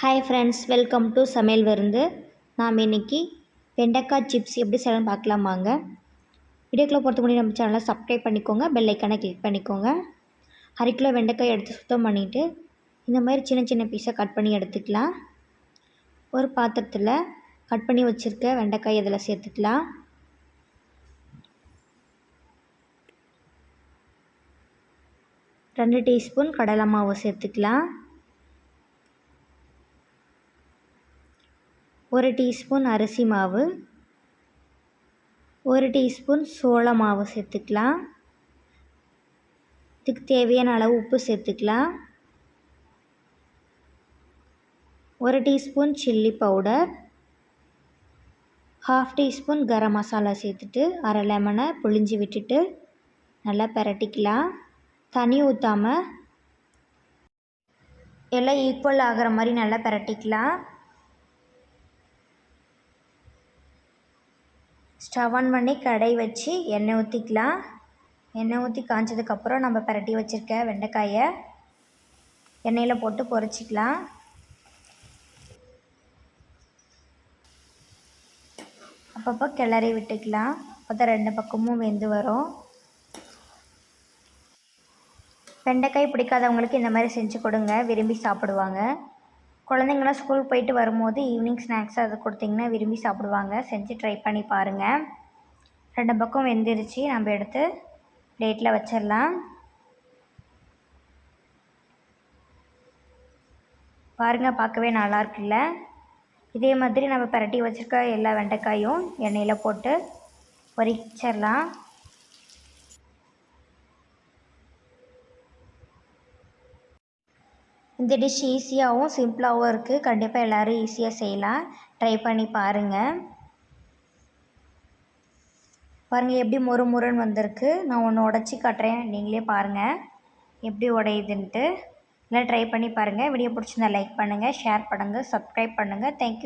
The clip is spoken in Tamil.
ஹாய் ஃப்ரெண்ட்ஸ் வெல்கம் டு சமையல் விருந்து. நாம் இன்னைக்கு வெண்டைக்காய் சிப்ஸ் எப்படி செய்யலாம்னு பார்க்கலாம் வாங்க. வீடியோக்குள்ளே பொறுத்த முடியும் நம்ம சேனலை சப்ஸ்கிரைப் பண்ணிக்கோங்க பெல் கிளிக் பண்ணிக்கோங்க. அரை கிலோ வெண்டைக்காய் எடுத்து சுத்தம் பண்ணிவிட்டு இந்த மாதிரி சின்ன சின்ன பீஸாக கட் பண்ணி எடுத்துக்கலாம். ஒரு பாத்திரத்தில் கட் பண்ணி வச்சுருக்க வெண்டைக்காய் இதில் சேர்த்துக்கலாம். ரெண்டு டீஸ்பூன் கடலை மாவு சேர்த்துக்கலாம். ஒரு டீஸ்பூன் அரிசி மாவு ஒரு டீஸ்பூன் சோள மாவு சேர்த்துக்கலாம். இதுக்கு தேவையான அளவு உப்பு சேர்த்துக்கலாம். ஒரு teaspoon chilli powder half teaspoon garam masala சேர்த்துட்டு அரை லெமனை புழிஞ்சி விட்டுட்டு நல்லா பிரட்டிக்கலாம். தண்ணி ஊற்றாமல் எல்லாம் ஈக்குவல் ஆகிற மாதிரி நல்லா பிரட்டிக்கலாம். ஸ்டவ் ஆன் பண்ணி கடை வச்சு எண்ணெய் ஊற்றிக்கலாம் எண்ணெய் ஊற்றி காய்ஞ்சதுக்கப்புறம் நம்ம பிரட்டி வச்சுருக்க வெண்டைக்காயை எண்ணெயில் போட்டு பொரிச்சிக்கலாம். அப்பப்போ கிளறி விட்டுக்கலாம். அப்போ தான் ரெண்டு பக்கமும் வெந்து வரும். வெண்டைக்காய் பிடிக்காதவங்களுக்கு இந்த மாதிரி செஞ்சு கொடுங்க. விரும்பி சாப்பிடுவாங்க. குழந்தைங்களாம் ஸ்கூல் போயிட்டு வரும்போது ஈவினிங் ஸ்நாக்ஸ் அது கொடுத்திங்கன்னா விரும்பி சாப்பிடுவாங்க. செஞ்சு ட்ரை பண்ணி பாருங்கள் ரெண்டு பக்கம் வெந்துருச்சு. நம்ம எடுத்து பிளேட்டில் வச்சிடலாம். பாருங்கள் பார்க்கவே நல்லா இருக்குல்ல? இதே மாதிரி நம்ம பரட்டி வச்சுருக்க எல்லா வெண்டைக்காயும் எண்ணெயில் போட்டு பொரிச்சிடலாம். இந்த டிஷ் ஈஸியாகவும் சிம்பிளாகவும் இருக்குது கண்டிப்பாக எல்லோரும் ஈஸியாக செய்யலாம். ட்ரை பண்ணி பாருங்கள் பாருங்கள் எப்படி மொறு முருன்னு வந்திருக்கு. நான் ஒன்று உடச்சி காட்டுறேன். நீங்களே பாருங்கள் எப்படி உடையுதுன்ட்டு. நல்லா ட்ரை பண்ணி பாருங்கள் வீடியோ பிடிச்சிருந்தா லைக் பண்ணுங்கள் ஷேர் பண்ணுங்கள் சப்ஸ்கிரைப் பண்ணுங்கள் தேங்க்யூ